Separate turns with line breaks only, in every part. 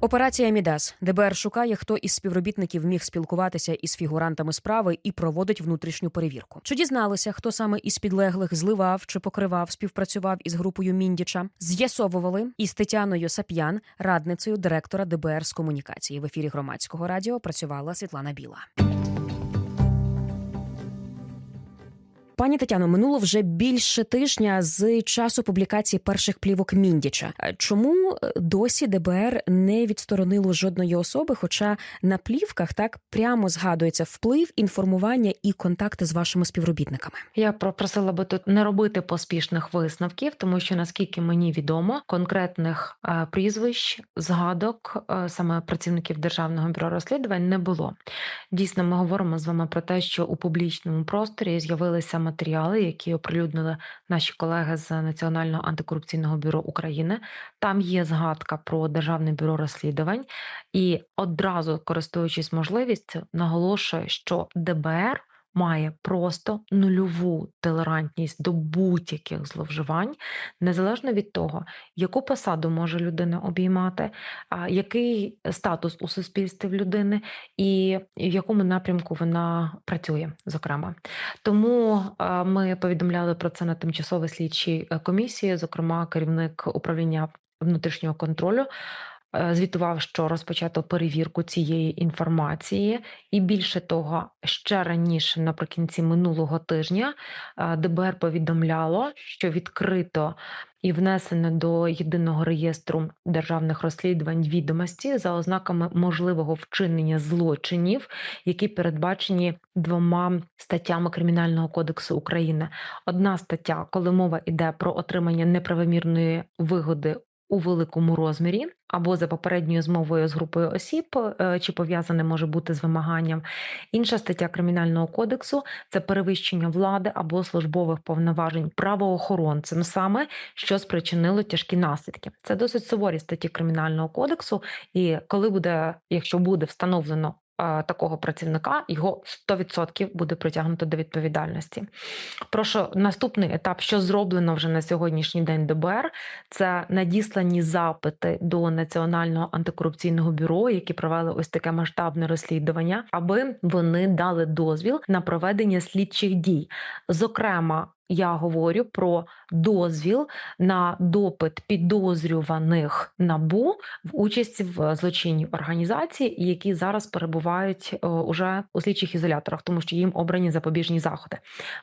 Операція Мідас ДБР шукає, хто із співробітників міг спілкуватися із фігурантами справи і проводить внутрішню перевірку. Чи дізналися, хто саме із підлеглих зливав чи покривав, співпрацював із групою Міндіча? З'ясовували із Тетяною Сап'ян, радницею директора ДБР з комунікації. В ефірі громадського радіо працювала Світлана Біла. Пані Тетяно, минуло вже більше тижня з часу публікації перших плівок Міндіча. Чому е, досі ДБР не відсторонило жодної особи? Хоча на плівках так прямо згадується вплив, інформування і контакти з вашими співробітниками.
Я попросила би тут не робити поспішних висновків, тому що наскільки мені відомо, конкретних е, прізвищ, згадок е, саме працівників державного бюро розслідувань не було. Дійсно, ми говоримо з вами про те, що у публічному просторі з'явилися матеріали, які оприлюднили наші колеги з Національного антикорупційного бюро України. Там є згадка про державне бюро розслідувань, і одразу користуючись можливістю, наголошую, що ДБР має просто нульову толерантність до будь-яких зловживань, незалежно від того, яку посаду може людина обіймати, який статус у суспільстві в людини, і в якому напрямку вона працює, зокрема. Тому ми повідомляли про це на тимчасовій слідчій е, комісії, зокрема, керівник управління внутрішнього контролю. Е, Звітував, що розпочато перевірку цієї інформації, і більше того, ще раніше, наприкінці минулого тижня, е, ДБР повідомляло, що відкрито і внесено до єдиного реєстру державних розслідувань відомості за ознаками можливого вчинення злочинів, які передбачені двома статтями Кримінального кодексу України. Одна стаття, коли мова йде про отримання неправомірної вигоди. У великому розмірі або за попередньою змовою з групою осіб, е, чи пов'язане може бути з вимаганням. Інша стаття Кримінального кодексу це перевищення влади або службових повноважень правоохоронцем, саме що спричинило тяжкі наслідки. Це досить суворі статті Кримінального кодексу, і коли буде, якщо буде встановлено такого працівника, його 100% буде притягнуто до відповідальності. Прошу наступний етап, що зроблено вже на сьогоднішній день ДБР, це надіслані запити до Національного антикорупційного бюро, які провели ось таке масштабне розслідування, аби вони дали дозвіл на проведення слідчих дій. Зокрема, я говорю про дозвіл на допит підозрюваних набу в участі в злочинній організації, які зараз перебувають е, уже у слідчих ізоляторах, тому що їм обрані запобіжні заходи.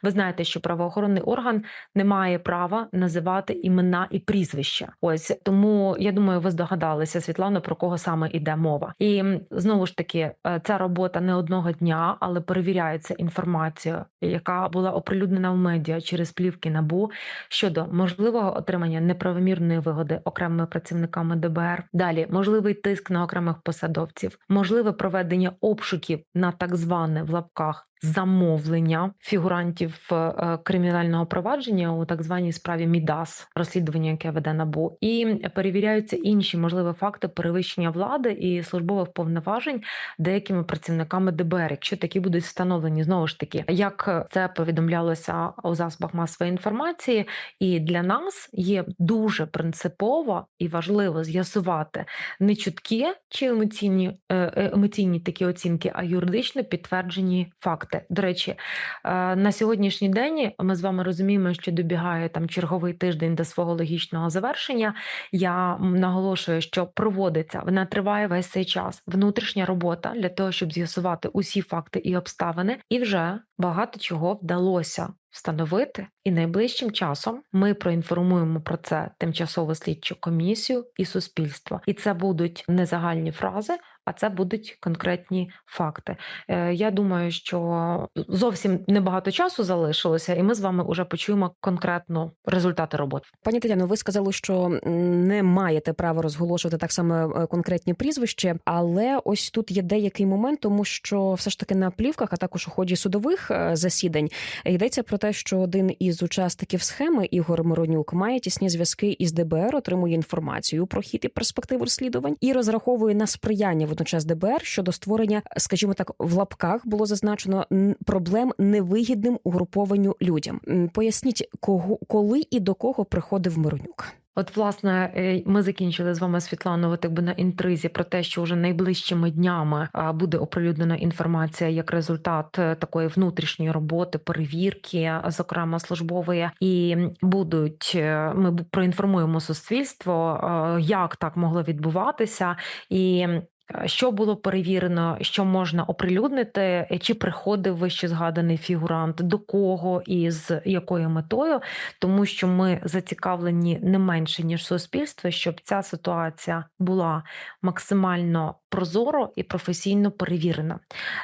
Ви знаєте, що правоохоронний орган не має права називати імена і прізвища. Ось тому я думаю, ви здогадалися, Світлано, про кого саме йде мова. І знову ж таки, е, ця робота не одного дня, але перевіряється інформація, яка була оприлюднена в медіа через плівки набу щодо можливого отримання неправомірної вигоди окремими працівниками ДБР. Далі можливий тиск на окремих посадовців, можливе проведення обшуків на так зване в лапках. Замовлення фігурантів е, кримінального провадження у так званій справі Мідас, розслідування, яке веде набу, і перевіряються інші можливі факти перевищення влади і службових повноважень деякими працівниками ДБР, якщо такі будуть встановлені знову ж таки, як це повідомлялося у засобах масової інформації, і для нас є дуже принципово і важливо з'ясувати не чуткі чи емоційні е, е, емоційні такі оцінки, а юридично підтверджені факти. До речі, е, на сьогоднішній день ми з вами розуміємо, що добігає там черговий тиждень до свого логічного завершення. Я наголошую, що проводиться вона триває весь цей час. Внутрішня робота для того, щоб з'ясувати усі факти і обставини, і вже багато чого вдалося встановити. І найближчим часом ми проінформуємо про це тимчасову слідчу комісію і суспільство. І це будуть не загальні фрази. А це будуть конкретні факти. Е, Я думаю, що зовсім небагато часу залишилося, і ми з вами вже почуємо конкретно результати роботи.
Пані Тетяно, ви сказали, що не маєте права розголошувати так само е, конкретні прізвища, але ось тут є деякий момент, тому що все ж таки на плівках, а також у ході судових е, засідань, йдеться про те, що один із учасників схеми Ігор Миронюк має тісні зв'язки із ДБР, отримує інформацію про хід і перспективу розслідувань і розраховує на сприяння водночас ДБР щодо створення, скажімо так, в лапках було зазначено проблем невигідним угрупованню людям. Поясніть, кого коли і до кого приходив Миронюк.
От, власне, е, ми закінчили з вами Світлано, от якби на інтризі про те, що вже найближчими днями буде оприлюднена інформація як результат е, такої внутрішньої роботи, перевірки, зокрема службової, і будуть е, ми проінформуємо суспільство, як так могло відбуватися, і що було перевірено, що можна оприлюднити, е, чи приходив вище згаданий фігурант, до кого і з якою метою, тому що ми зацікавлені не менше ніж суспільство, щоб ця ситуація була максимально прозоро і професійно перевірена.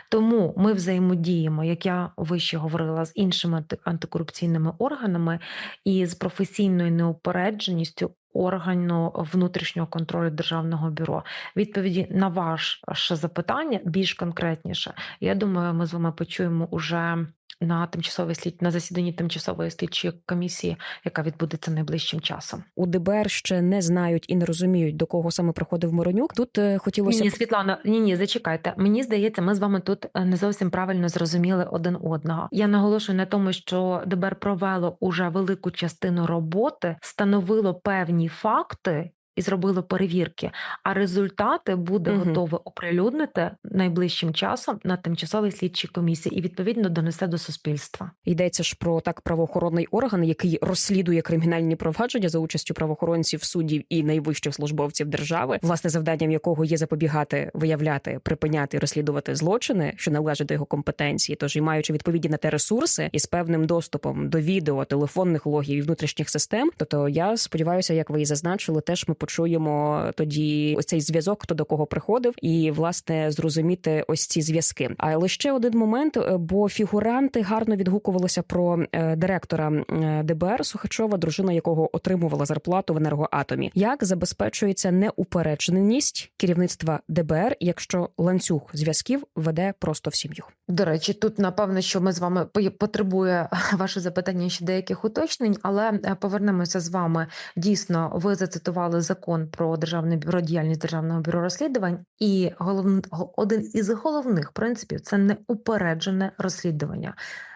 Тому ми взаємодіємо, як я вище говорила, з іншими анти- антикорупційними органами і з професійною неупередженістю. Органу внутрішнього контролю державного бюро відповіді на ваше запитання більш конкретніше. Я думаю, ми з вами почуємо уже на тимчасовій слід на засіданні тимчасової слідчої комісії, яка відбудеться найближчим часом.
У ДБР ще не знають і не розуміють, до кого саме приходив Миронюк. Тут е,
Ні,
хотілося
ні,
б
Світлана, ні, ні, зачекайте. Мені здається, ми з вами тут не зовсім правильно зрозуміли один одного. Я наголошую на тому, що ДБР провело уже велику частину роботи, становило певні факти. І зробило перевірки, а результати буде
Мгм.
готове оприлюднити найближчим часом на тимчасовій слідчій комісії і відповідно донесе до суспільства.
Йдеться ж про так правоохоронний орган, який розслідує кримінальні провадження за участю правоохоронців, суддів і найвищих службовців держави, власне завданням якого є запобігати, виявляти, припиняти розслідувати злочини, що належать до його компетенції. Тож і маючи відповідні на те ресурси і з певним доступом до відео, телефонних логів і внутрішніх систем. Тобто я сподіваюся, як ви і зазначили, теж ми почуємо тоді ось цей зв'язок, хто до кого приходив, і власне зрозуміти ось ці зв'язки. Але ще один момент, е, бо фігуранти гарно відгукувалися про е, директора е, ДБР Сухачова, дружина якого отримувала зарплату в енергоатомі. Як забезпечується неупередженість керівництва ДБР, якщо ланцюг зв'язків веде просто в сім'ю?
До речі, тут напевно, що ми з вами потребує ваше запитання ще деяких уточнень, але повернемося з вами. Дійсно, ви зацитували закон про державне бюро діяльність державного бюро розслідувань, і головн, один із головних принципів це неупереджене розслідування.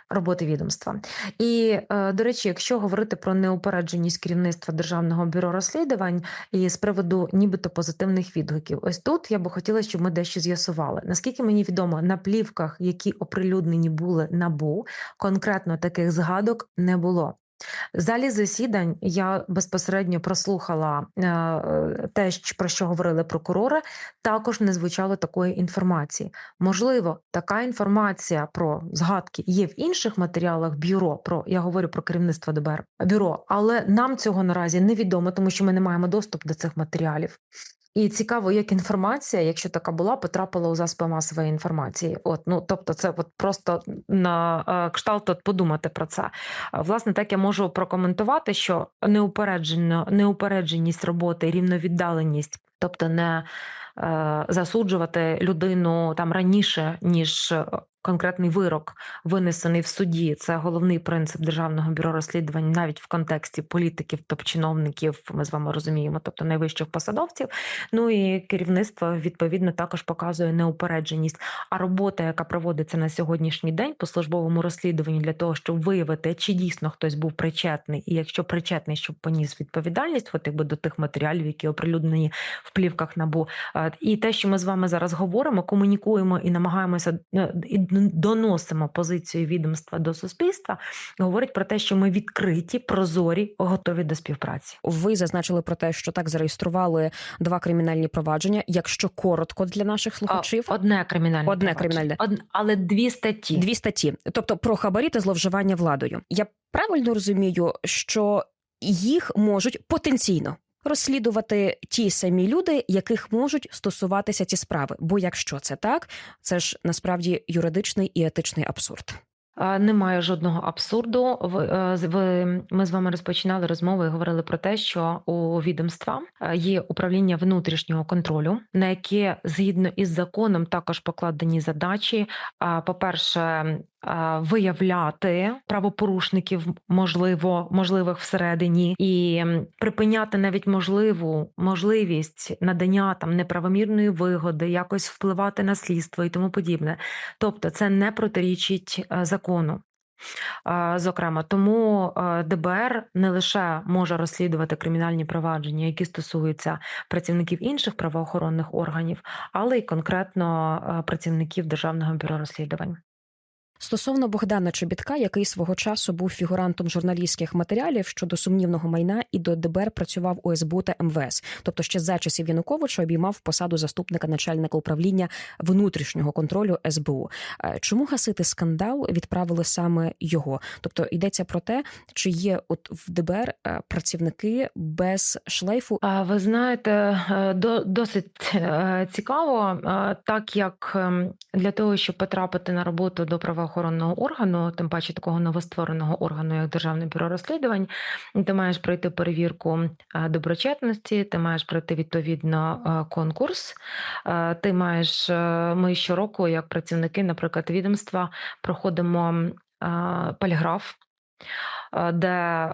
Роботи відомства, і е, до речі, якщо говорити про неупередженість керівництва державного бюро розслідувань і з приводу нібито позитивних відгуків, ось тут я би хотіла, щоб ми дещо з'ясували. Наскільки мені відомо, на плівках, які оприлюднені були набу, конкретно таких згадок не було. Залі засідань я безпосередньо прослухала е, те, про що говорили прокурори. Також не звучало такої інформації. Можливо, така інформація про згадки є в інших матеріалах бюро. Про я говорю про керівництво ДБР бюро, але нам цього наразі невідомо, тому що ми не маємо доступу до цих матеріалів. І цікаво, як інформація, якщо така була, потрапила у засоби масової інформації. От ну тобто, це от просто на е, кшталт от подумати про це. Власне, так я можу прокоментувати, що неупереджено неупередженість роботи, рівновіддаленість, тобто не е, засуджувати людину там раніше, ніж е, конкретний вирок винесений в суді. Це головний принцип державного бюро розслідувань, навіть в контексті політиків, топ-чиновників. Ми з вами розуміємо, тобто найвищих посадовців. Ну і керівництво відповідно також показує неупередженість. А робота, яка проводиться на сьогоднішній день по службовому розслідуванню для того, щоб виявити, чи дійсно хтось був причетний, і якщо причетний, щоб поніс відповідальність, от якби до тих матеріалів, які оприлюднені в плівках набу. Е, І те, що ми з вами зараз говоримо, комунікуємо і намагаємося е, і доносимо позицію відомства до суспільства, говорить про те, що ми відкриті, прозорі, готові до співпраці.
Ви зазначили про те, що так зареєстрували два кримінальні провадження. Якщо коротко для наших слухачів,
Одне кримінальне
Одне кримінальне.
Од- але дві статті.
дві статті, тобто про хабарі та зловживання владою. Я правильно розумію, що їх можуть потенційно розслідувати ті самі люди, яких можуть стосуватися ці справи. Бо якщо це так, це ж насправді юридичний і етичний абсурд.
Немає жодного абсурду. Е, ми з вами розпочинали розмову і говорили про те, що у відомства е, є управління внутрішнього контролю, на яке згідно із законом також покладені задачі. А, По-перше, е, виявляти правопорушників, можливо, можливих всередині, і припиняти навіть можливу можливість надання там неправомірної вигоди, якось впливати на слідство і тому подібне. Тобто, це не протирічить е, закону. Зокрема, тому е, ДБР не лише може розслідувати кримінальні провадження, які стосуються працівників інших правоохоронних органів, але й конкретно е, працівників Державного бюро розслідувань.
Стосовно Богдана Чобітка, який свого часу був фігурантом журналістських матеріалів щодо сумнівного майна і до ДБР працював у СБУ та МВС, тобто ще за часів Януковича обіймав посаду заступника начальника управління внутрішнього контролю СБУ. Е, Чому гасити скандал відправили саме його? Тобто йдеться про те, чи є от в ДБР е, працівники без шлейфу
А, Ви знаєте, е, досить цікаво, так як ем, для того, щоб потрапити на роботу до правоохоронного органу, тим паче такого новоствореного органу, як Державне бюро розслідувань, ти маєш пройти перевірку доброчетності, ти маєш пройти відповідно е, конкурс. е, Ти маєш е, ми щороку, як працівники, наприклад, відомства, проходимо е, поліграф е, де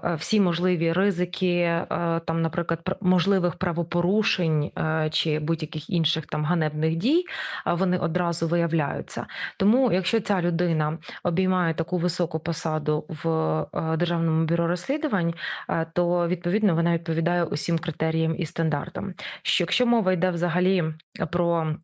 е, всі можливі ризики, е, там, наприклад, пр- можливих правопорушень е, чи будь-яких інших там ганебних дій, е, вони одразу виявляються. Тому, якщо ця людина обіймає таку високу посаду в е, Державному бюро розслідувань, е, то відповідно вона відповідає усім критеріям і стандартам. Що якщо мова йде взагалі про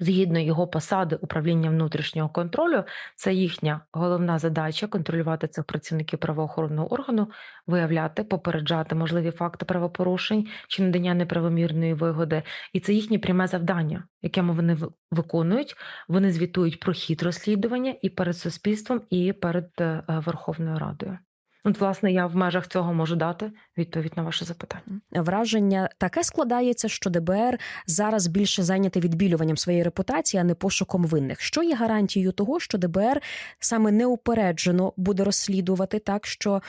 Згідно його посади управління внутрішнього контролю, це їхня головна задача контролювати цих працівників правоохоронного органу, виявляти, попереджати можливі факти правопорушень чи надання неправомірної вигоди. І це їхнє пряме завдання, яке вони виконують. Вони звітують про хід розслідування і перед суспільством, і перед е, Верховною Радою. От, власне, я в межах цього можу дати відповідь на ваше запитання.
враження таке складається, що ДБР зараз більше зайняте відбілюванням своєї репутації, а не пошуком винних. Що є гарантією того, що ДБР саме неупереджено буде розслідувати, так що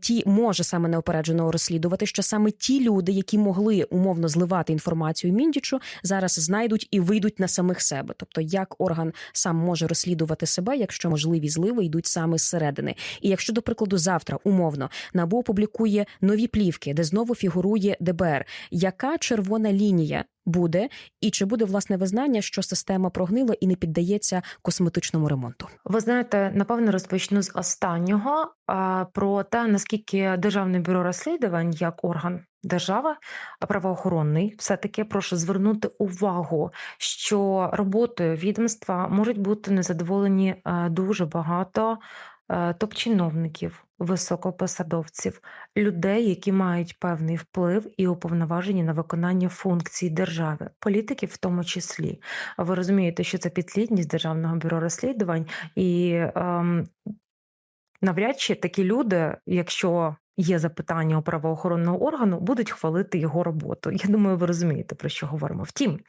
ті може саме неупереджено розслідувати, що саме ті люди, які могли умовно зливати інформацію міндічу, зараз знайдуть і вийдуть на самих себе. Тобто, як орган сам може розслідувати себе, якщо можливі зливи йдуть саме зсередини. І якщо, до прикладу, завтра умовно. НАБУ опублікує нові плівки, де знову фігурує ДБР, яка червона лінія буде, і чи буде власне визнання, що система прогнила і не піддається косметичному ремонту?
Ви знаєте, напевно, розпочну з останнього. Про те, наскільки Державне бюро розслідувань як орган держави а правоохоронний, все таки прошу звернути увагу, що роботою відомства можуть бути незадоволені е, дуже багато е, топ-чиновників, високопосадовців, людей, які мають певний вплив і уповноважені на виконання функцій держави, політиків в тому числі. Ви розумієте, що це підслідність Державного бюро розслідувань, і ем, навряд чи такі люди, якщо є запитання у правоохоронного органу, будуть хвалити його роботу. Я думаю, ви розумієте, про що говоримо. Втім,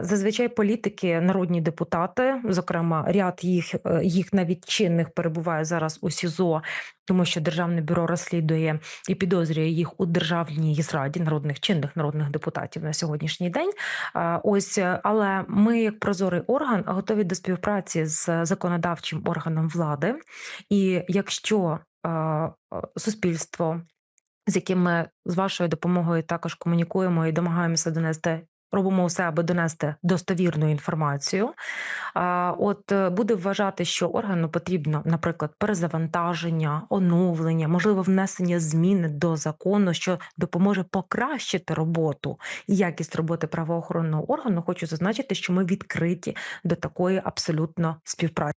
зазвичай політики, народні депутати, зокрема, ряд їх, е, їх навіть чинних перебуває зараз у СІЗО, тому що Державне бюро розслідує і підозрює їх у державній зраді народних чинних народних депутатів на сьогоднішній день. Ось, але ми, як прозорий орган, готові до співпраці з законодавчим органом влади. І якщо суспільство, з яким ми з вашою допомогою також комунікуємо і домагаємося донести. Робимо все, аби донести достовірну інформацію. От е, буде вважати, що органу потрібно, наприклад, перезавантаження, оновлення, можливо, внесення змін до закону, що допоможе покращити роботу і якість роботи правоохоронного органу. Хочу зазначити, що ми відкриті до такої абсолютно співпраці.